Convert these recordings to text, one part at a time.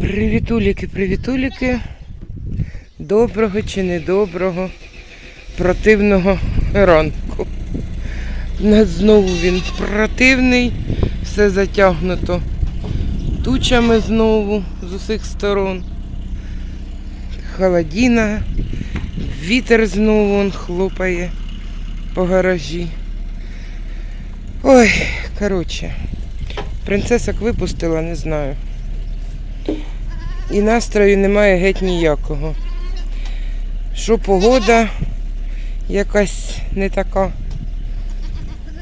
Привітуліки, привітуліки. Доброго чи недоброго, противного ранку. Знову він противний, все затягнуто тучами знову з усіх сторон. Холодіна, вітер знову он хлопає по гаражі. Ой, коротше, принцесок випустила, не знаю. І настрою немає геть ніякого. Що погода якась не така.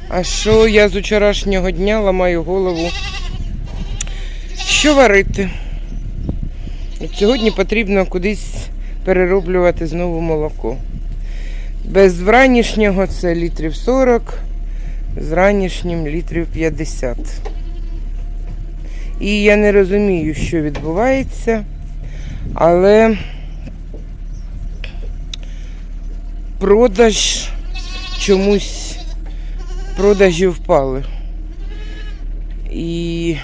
А що я з вчорашнього дня ламаю голову? Що варити? От сьогодні потрібно кудись перероблювати знову молоко. Без вранішнього це літрів 40, з ранішнім літрів 50. І я не розумію, що відбувається, але продаж чомусь продажі впали. І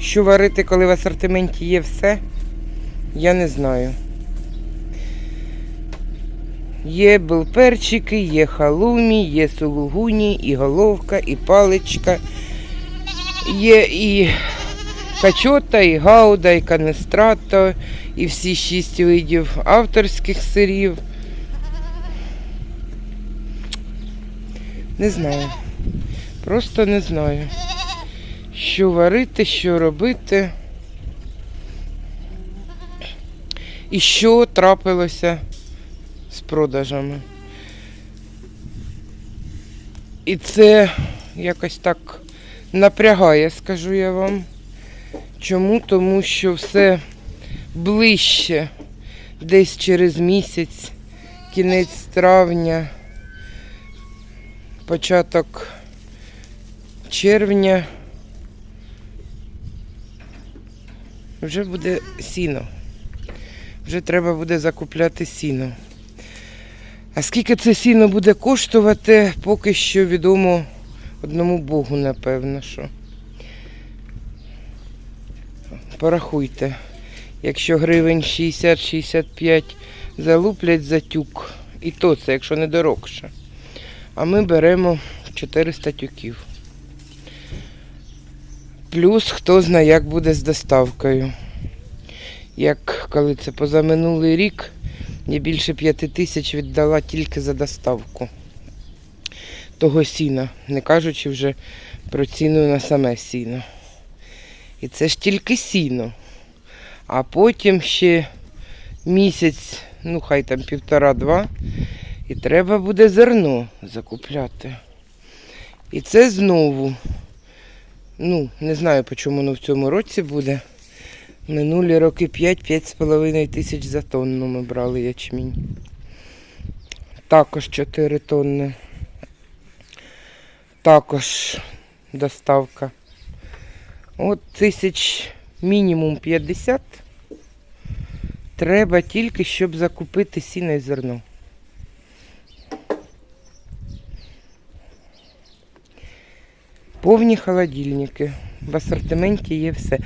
що варити, коли в асортименті є все, я не знаю. Є белперчики, є халумі, є сулугуні, і головка, і паличка. Є і качота, і гауда, і канестрато, і всі шість видів авторських сирів. Не знаю. Просто не знаю, що варити, що робити. І що трапилося з продажами. І це якось так напрягає, скажу я вам. Чому? Тому що все ближче, десь через місяць, кінець травня, початок червня. Вже буде сіно. Вже треба буде закупляти сіно. А скільки це сіно буде коштувати, поки що відомо одному Богу, напевно, що. Порахуйте, якщо гривень 60-65 залуплять за тюк, і то це, якщо не дорогше. А ми беремо 400 тюків. Плюс хто знає, як буде з доставкою. Як коли це позаминулий рік, я більше п'яти тисяч віддала тільки за доставку того сіна, не кажучи вже про ціну на саме сіно. І це ж тільки сіно. А потім ще місяць, ну хай там півтора-два, і треба буде зерно закупляти. І це знову, ну, не знаю, по чому воно в цьому році буде. Минулі роки 5-5,5 тисяч за тонну ми брали ячмінь. Також 4 тонни. Також доставка. От тисяч мінімум 50. Треба тільки, щоб закупити сіно і зерно. Повні холодильники. В асортименті є все.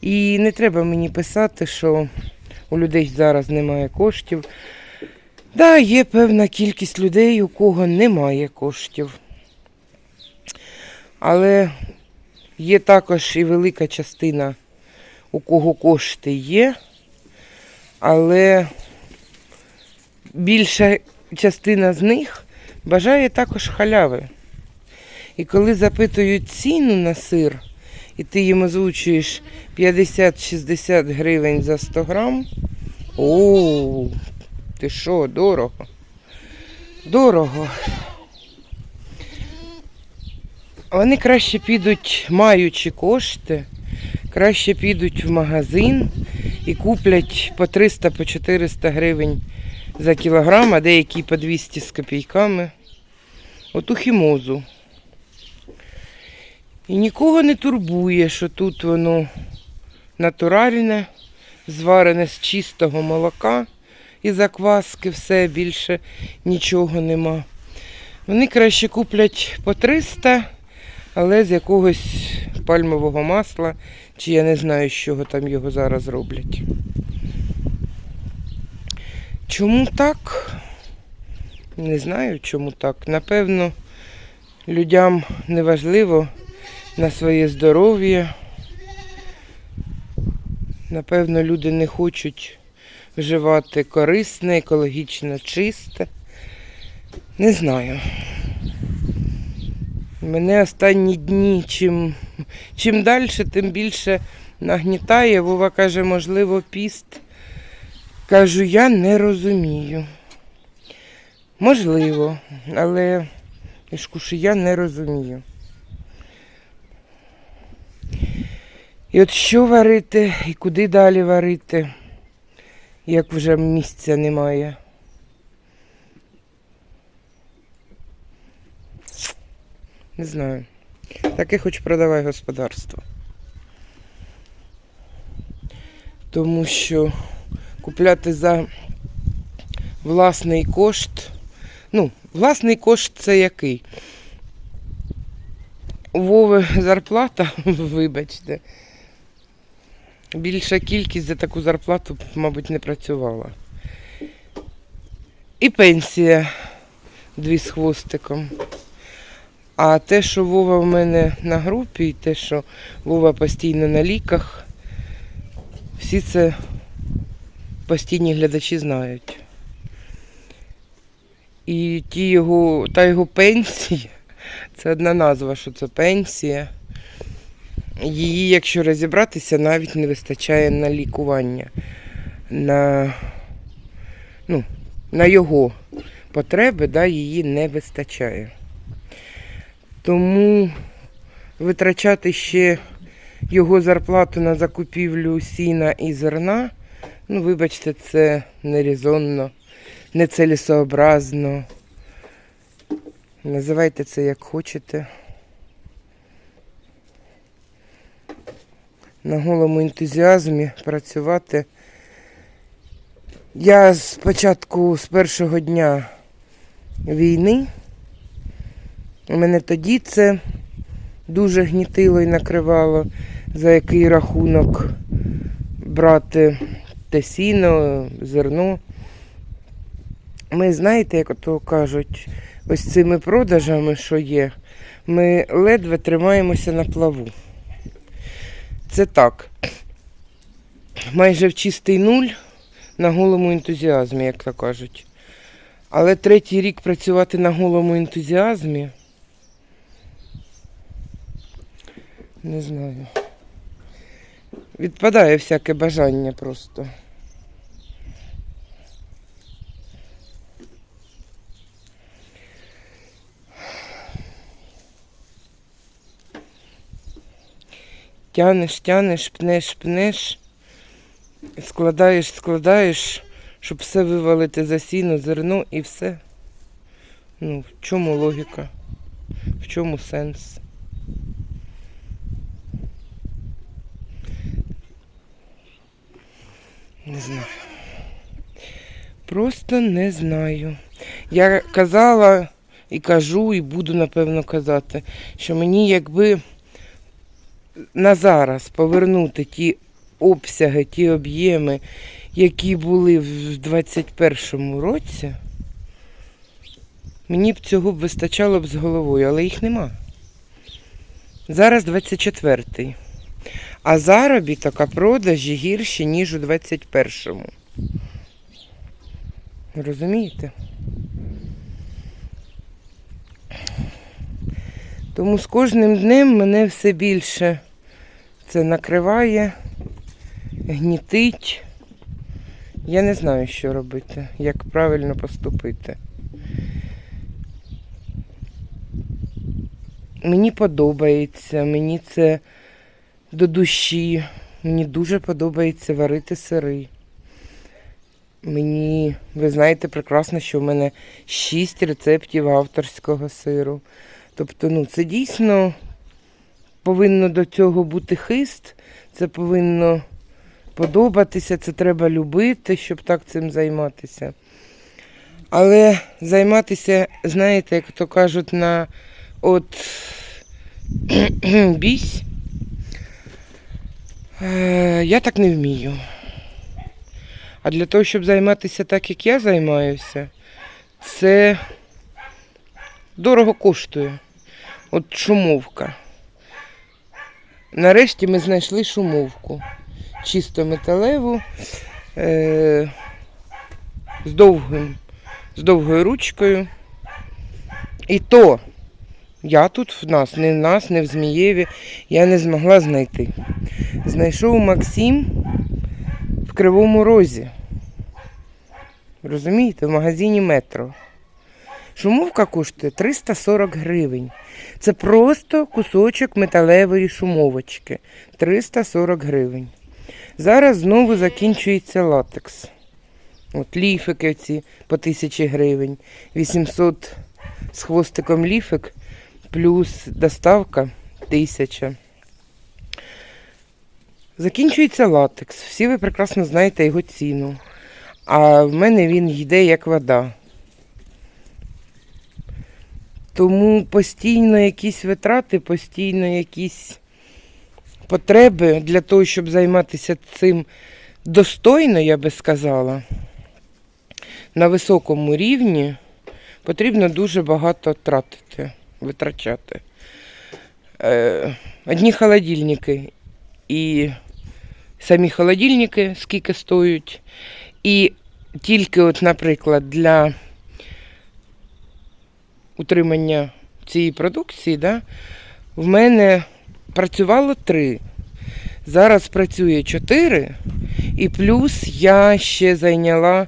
І не треба мені писати, що у людей зараз немає коштів. Да, є певна кількість людей, у кого немає коштів. Але є також і велика частина, у кого кошти є, але більша частина з них бажає також халяви. І коли запитують ціну на сир, і ти їм озвучуєш 50-60 гривень за 100 грам, о, ти що, дорого? Дорого. Вони краще підуть, маючи кошти, краще підуть в магазин і куплять по 300 по 400 гривень за кілограм, а деякі по 200 з копійками. Оту хімозу. І нікого не турбує, що тут воно натуральне, зварене з чистого молока і закваски, все більше нічого нема. Вони краще куплять по 300, але з якогось пальмового масла, чи я не знаю, з чого там його зараз роблять. Чому так? Не знаю, чому так. Напевно, людям не важливо на своє здоров'я. Напевно, люди не хочуть вживати корисне, екологічно чисте. Не знаю. Мене останні дні, чим, чим далі, тим більше нагнітає. Вова каже, можливо, піст. Кажу, я не розумію. Можливо, але я ж кажу, я не розумію. І от що варити, і куди далі варити, як вже місця немає. Не знаю. Таке хоч продавай господарство. Тому що купляти за власний кошт. Ну, власний кошт це який? У Вови зарплата, вибачте. Більша кількість за таку зарплату, мабуть, не працювала. І пенсія дві з хвостиком. А те, що Вова в мене на групі, і те, що Вова постійно на ліках, всі це постійні глядачі знають. І ті його, та його пенсія, це одна назва, що це пенсія. Її, якщо розібратися, навіть не вистачає на лікування, на, ну, на його потреби, да, її не вистачає. Тому витрачати ще його зарплату на закупівлю сіна і зерна, ну, вибачте, це нерезонно, нецелесообразно. Називайте це як хочете. На голому ентузіазмі працювати. Я спочатку з першого дня війни. У мене тоді це дуже гнітило і накривало, за який рахунок брати те сіно, зерно. Ми знаєте, як то кажуть, ось цими продажами, що є, ми ледве тримаємося на плаву. Це так. Майже в чистий нуль на голому ентузіазмі, як то кажуть. Але третій рік працювати на голому ентузіазмі. Не знаю. Відпадає всяке бажання просто. Тянеш, тянеш, пнеш, пнеш, складаєш, складаєш, щоб все вивалити за сіно, зерно і все. Ну, в чому логіка? В чому сенс? Не знаю. Просто не знаю. Я казала і кажу, і буду напевно казати, що мені якби на зараз повернути ті обсяги, ті об'єми, які були в 21-му році, мені б цього б вистачало б з головою, але їх нема. Зараз 24-й. А заробіток, а продажі гірші, ніж у 21-му. Розумієте? Тому з кожним днем мене все більше це накриває, гнітить. Я не знаю, що робити, як правильно поступити. Мені подобається, мені це до душі. Мені дуже подобається варити сири. Мені, ви знаєте прекрасно, що в мене 6 рецептів авторського сиру. Тобто, ну, це дійсно повинно до цього бути хист, це повинно подобатися, це треба любити, щоб так цим займатися. Але займатися, знаєте, як то кажуть, на от бісь, е, я так не вмію. А для того, щоб займатися так, як я займаюся, це дорого коштує. От шумовка. Нарешті ми знайшли шумовку. Чисто металеву, е- з, довгим, з довгою ручкою. І то я тут в нас, не в нас, не в Змієві, я не змогла знайти. Знайшов Максим в Кривому Розі. Розумієте, в магазині метро. Шумовка коштує 340 гривень. Це просто кусочок металевої шумовочки. 340 гривень. Зараз знову закінчується латекс. От ліфики ці по 1000 гривень. 800 з хвостиком ліфик, плюс доставка 1000. Закінчується латекс. Всі ви прекрасно знаєте його ціну. А в мене він йде як вода. Тому постійно якісь витрати, постійно якісь потреби для того, щоб займатися цим достойно, я би сказала, на високому рівні потрібно дуже багато тратити, витрачати. Е, Одні холодильники і самі холодильники скільки стоять. І тільки, от, наприклад, для утримання цієї продукції, да, в мене працювало три. Зараз працює чотири, і плюс я ще зайняла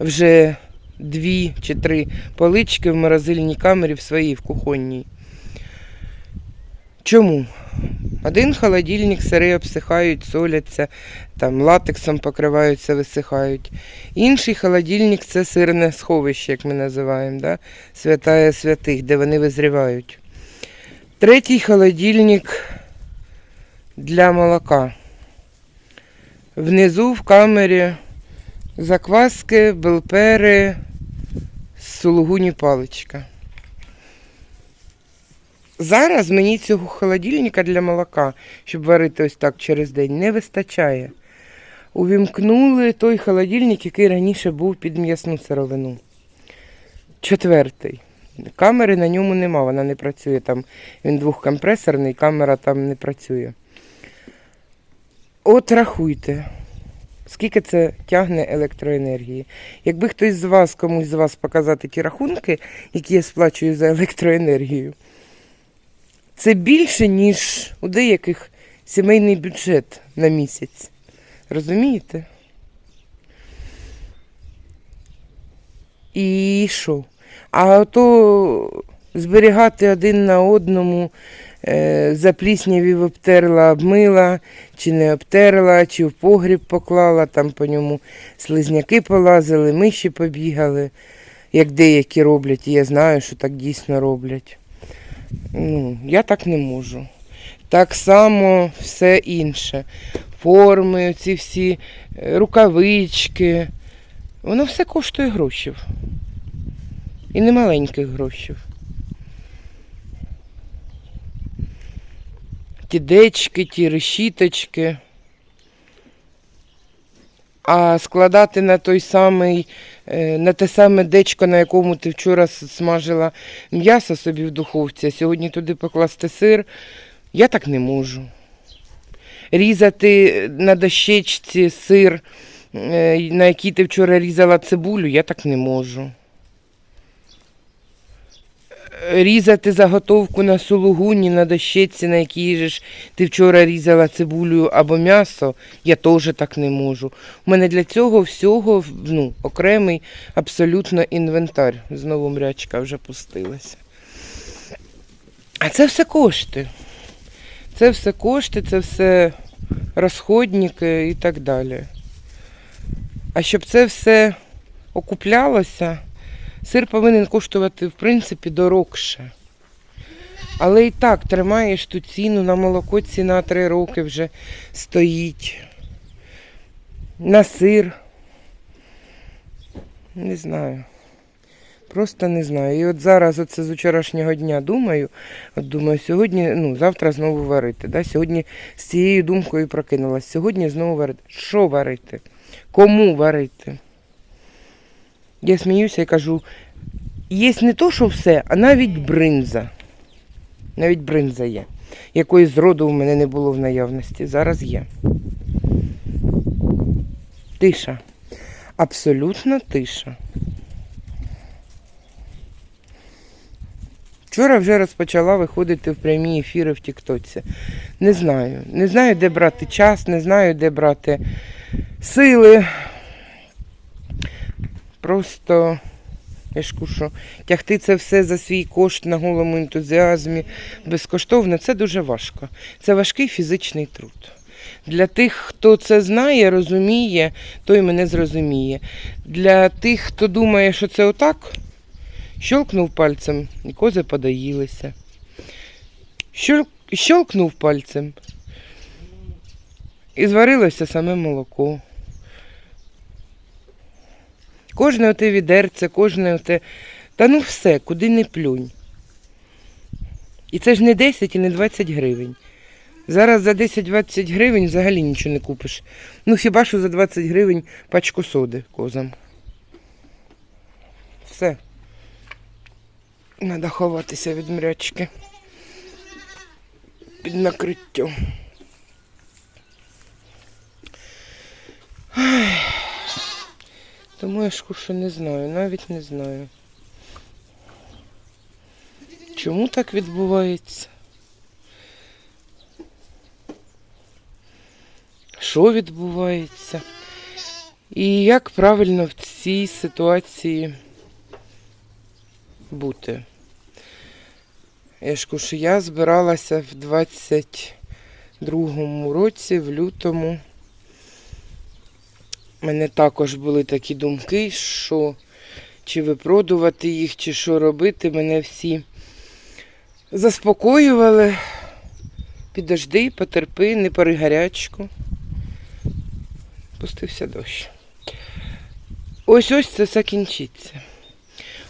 вже дві чи три полички в морозильній камері в своїй в кухонній. Чому? Один холодильник сири обсихають, соляться, там латексом покриваються, висихають. Інший холодильник це сирне сховище, як ми називаємо, да? святая святих, де вони визрівають. Третій холодильник для молока. Внизу в камері закваски, белпери, сулугуні паличка. Зараз мені цього холодильника для молока, щоб варити ось так через день, не вистачає. Увімкнули той холодильник, який раніше був під м'ясну сировину. Четвертий. Камери на ньому нема, вона не працює. Там він двохкомпресорний, камера там не працює. От рахуйте, скільки це тягне електроенергії. Якби хтось з вас, комусь з вас показати ті рахунки, які я сплачую за електроенергію, це більше, ніж у деяких сімейний бюджет на місяць. Розумієте? І що? А то зберігати один на одному, е, запліснявів обтерла, обмила, чи не обтерла, чи в погріб поклала, там по ньому слизняки полазили, миші побігали, як деякі роблять, і я знаю, що так дійсно роблять. Ну, я так не можу. Так само все інше. Форми, ці всі е, рукавички. Воно все коштує грошів. І не маленьких грошів. Ті дечки, ті решіточки. А складати на той самий, е, на те саме дечко, на якому ти вчора смажила м'ясо собі в духовці, а сьогодні туди покласти сир, я так не можу. Різати на дощечці сир, е, на якій ти вчора різала цибулю, я так не можу. Різати заготовку на сулугуні, на дощечці, на якій ж ти вчора різала цибулю або м'ясо, я теж так не можу. У мене для цього всього ну, окремий абсолютно інвентар. Знову мрячка вже пустилася. А це все кошти. Це все кошти, це все розходники і так далі. А щоб це все окуплялося, сир повинен коштувати, в принципі, дорогше. Але і так тримаєш ту ціну на молоко ціна 3 роки вже стоїть. На сир. Не знаю. Просто не знаю. І от зараз оце з вчорашнього дня думаю, от думаю, сьогодні, ну, завтра знову варити. Да? Сьогодні з цією думкою прокинулась. Сьогодні знову варити. Що варити? Кому варити? Я сміюся і кажу, є не то, що все, а навіть бринза. Навіть бринза є. Якої зроду в мене не було в наявності. Зараз є. Тиша. Абсолютно тиша. Вчора вже розпочала виходити в прямі ефіри в Тіктоці. Не знаю. Не знаю, де брати час, не знаю, де брати сили. Просто, я ж кушу, тягти це все за свій кошт на голому ентузіазмі безкоштовно, це дуже важко. Це важкий фізичний труд. Для тих, хто це знає, розуміє, той мене зрозуміє. Для тих, хто думає, що це отак, щелкнув пальцем, і кози подаїлися. Щелкнув пальцем. І зварилося саме молоко. Кожне оте відерце, кожне оте. Та ну все, куди не плюнь. І це ж не 10 і не 20 гривень. Зараз за 10-20 гривень взагалі нічого не купиш. Ну хіба що за 20 гривень пачку соди козам. Все. Треба ховатися від мрячки. Під накриттям. Тому я ж що не знаю, навіть не знаю. Чому так відбувається? Що відбувається? І як правильно в цій ситуації бути? Я ж кажу, я збиралася в 22-му році, в лютому. У мене також були такі думки, що чи випродувати їх, чи що робити. Мене всі заспокоювали. Підожди, потерпи, не пори гарячку. Пустився дощ. Ось ось це закінчиться.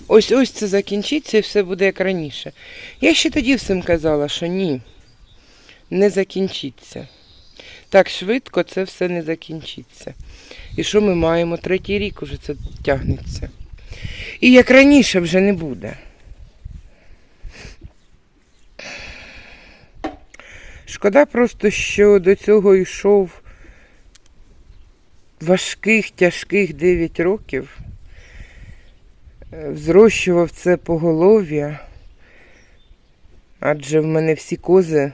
Ось ось це закінчиться і все буде як раніше. Я ще тоді всім казала, що ні, не закінчиться. Так швидко це все не закінчиться. І що ми маємо? Третій рік уже це тягнеться. І як раніше вже не буде. Шкода просто, що до цього йшов важких, тяжких 9 років. Е, Взрощував це поголов'я, адже в мене всі кози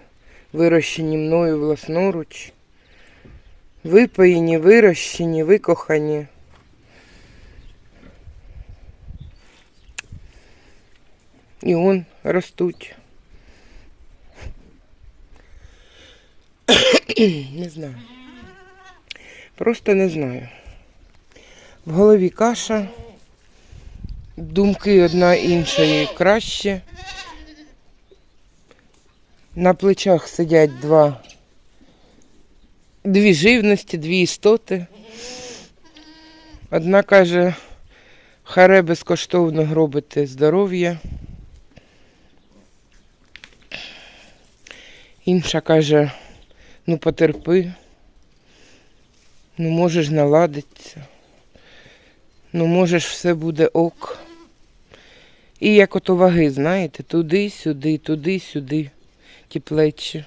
вирощені мною власноруч. Випоїні, вирощені, викохані. І он ростуть. Не знаю. Просто не знаю. В голові каша, думки одна іншої краще. На плечах сидять два дві живності, дві істоти. Одна каже, харе безкоштовно гробити здоров'я. Інша каже, ну потерпи, ну можеш наладитися, ну можеш все буде ок. І як ото ваги, знаєте, туди-сюди, туди-сюди, ті плечі.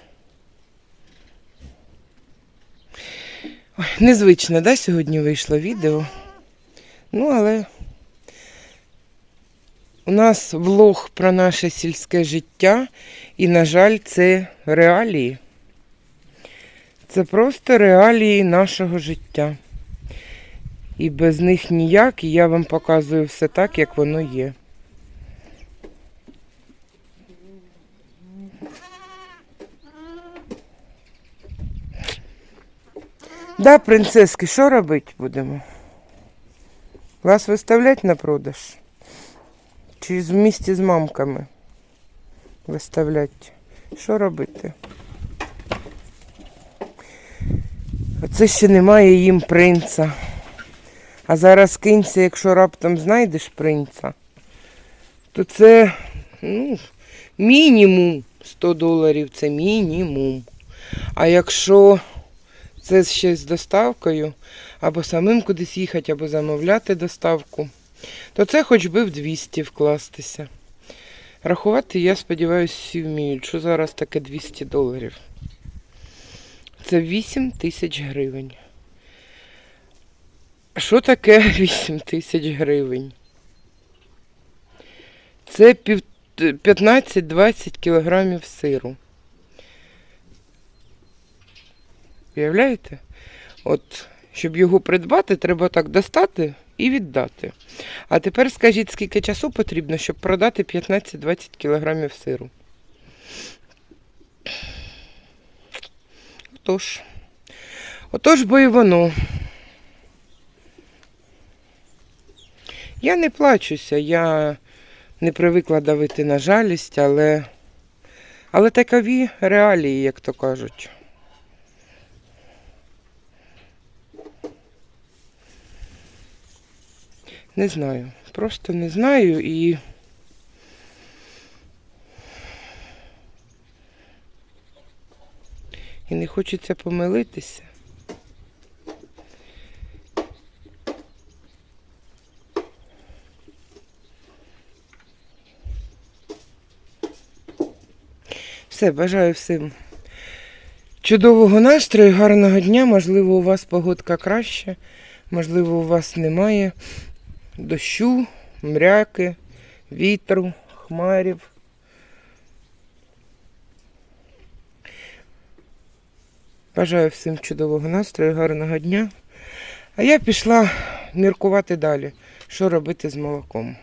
Ой, незвично, да, сьогодні вийшло відео. Ну, але у нас влог про наше сільське життя, і, на жаль, це реалії. Це просто реалії нашого життя. І без них ніяк, і я вам показую все так, як воно є. Да, принцески, що робити будемо? Вас виставлять на продаж? Чи в місті з мамками? виставляти. Що робити? Оце ще немає їм принца. А зараз кинься, якщо раптом знайдеш принца, то це ну, мінімум 100 доларів, це мінімум. А якщо це ще з доставкою, або самим кудись їхати, або замовляти доставку, то це хоч би в 200 вкластися. Рахувати, я сподіваюся, всі вміють, що зараз таке 200 доларів. Це 8 тисяч гривень. Що таке 8 тисяч гривень? Це 15-20 кілограмів сиру. Уявляєте? От, щоб його придбати, треба так достати і віддати. А тепер скажіть, скільки часу потрібно, щоб продати 15-20 кілограмів сиру. Отож. Отож бо і воно. Я не плачуся, я не привикла давити на жалість, але, але такові реалії, як то кажуть. Не знаю. Просто не знаю і. І не хочеться помилитися. Все, бажаю всім чудового настрою, гарного дня. Можливо, у вас погодка краще, можливо, у вас немає дощу, мряки, вітру, хмарів. Бажаю всім чудового настрою, гарного дня. А я пішла міркувати далі, що робити з молоком.